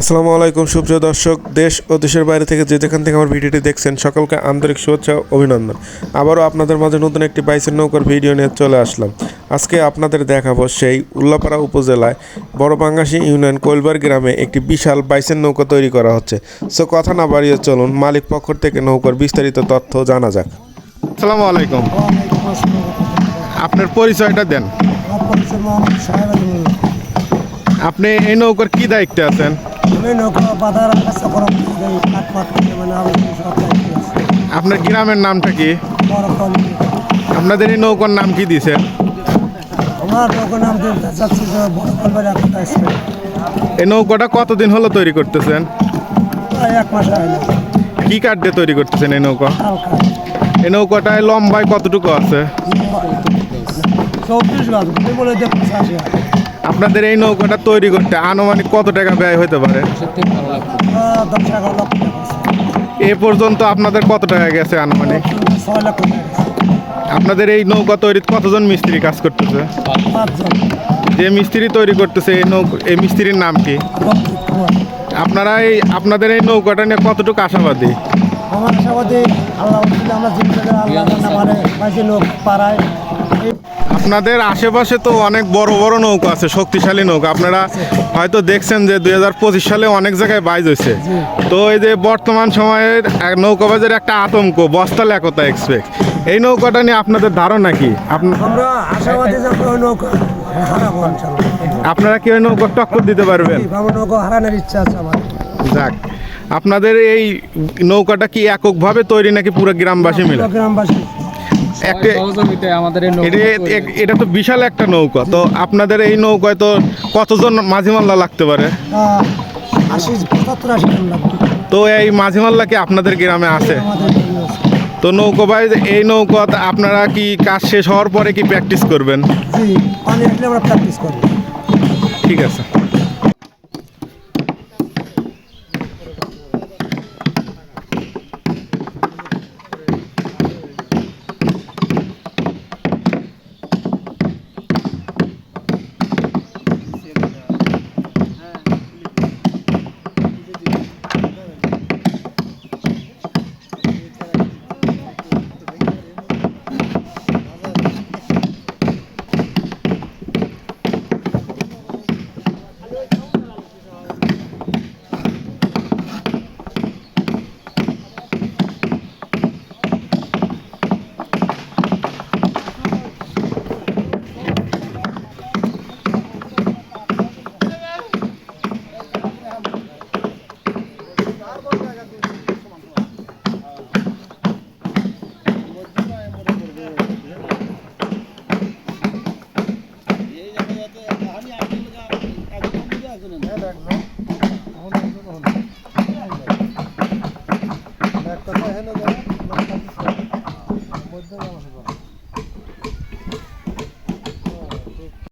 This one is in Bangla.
আসসালামু আলাইকুম সুপ্রিয় দর্শক। দেশ ও দেশের বাইরে থেকে যে যেখান থেকে আমার ভিডিওটি দেখছেন সকলকে আন্তরিক শুভেচ্ছা ও অভিনন্দন। আবারও আপনাদের মাঝে নতুন একটি বাইসের নৌকার ভিডিও নিয়ে চলে আসলাম। আজকে আপনাদের দেখাবো সেই উল্লাপাড়া উপজেলায় বড় বাঙ্গাসী ইউনিয়ন কোলবার গ্রামে একটি বিশাল বাইসের নৌকা তৈরি করা হচ্ছে। সো কথা না বাড়িয়ে চলুন মালিক পক্ষ থেকে নৌকার বিস্তারিত তথ্য জানা যাক। আসসালামু আলাইকুম। আপনার পরিচয়টা দেন। আপনি এই নৌকার কি দায়িত্বে আছেন? আপনার গ্রামের নামটা কি? আপনাদের এই নৌকার নাম কি আছে এই নৌকাটা কতদিন হলো তৈরি করতেছেন? কি কাঠ দিয়ে তৈরি করতেছেন এই নৌকা? এই নৌকাটায় লম্বায় কতটুকু আছে? চব্বিশ গাছ, বলে। আপনাদের এই নৌকাটা তৈরি করতে আনুমানিক কত টাকা ব্যয় হতে পারে। এ পর্যন্ত আপনাদের কত টাকা গেছে আনুমানিক। আপনাদের এই নৌকা তৈরিতে কতজন মিস্ত্রি কাজ করতেছে যে মিস্ত্রি তৈরি করতেছে এই নৌকা এই মিস্ত্রির নাম কি আপনারা এই আপনাদের এই নৌকাটা নিয়ে কতটুকু আশাবাদী আমার আশাবাদী আল্লাহ আমরা পাড়ায় আপনাদের আশেপাশে তো অনেক বড় বড় নৌকা আছে শক্তিশালী নৌকা। আপনারা হয়তো দেখছেন যে দু হাজার পঁচিশ সালে অনেক জায়গায় বাইজ হয়েছে। তো এই যে বর্তমান সময়ের নৌকাবাজের একটা আতঙ্ক বস্তা লেখতা এক্সপেক্ট এই নৌকাটা নিয়ে আপনাদের ধারণা কি? আপনারা কি ওই নৌকা টক্কর দিতে পারবেন? নৌকা হারানোর ইচ্ছা আছে আমাদের যাক আপনাদের এই নৌকাটা কি এককভাবে তৈরি নাকি পুরো গ্রামবাসী মিলে? গ্রামবাসী। একটা আমাদের এটা এটা তো বিশাল একটা নৌকা। তো আপনাদের এই নৌকায় তো কতজন মাঝিমাল্লা লাগতে পারে? তো এই মাঝিমাল্লা কি আপনাদের গ্রামে আছে। তো নৌকো ভাই এই নৌকা আপনারা কি কাজ শেষ হওয়ার পরে কি প্র্যাকটিস করবেন? ঠিক আছে। Nereden? Nereden?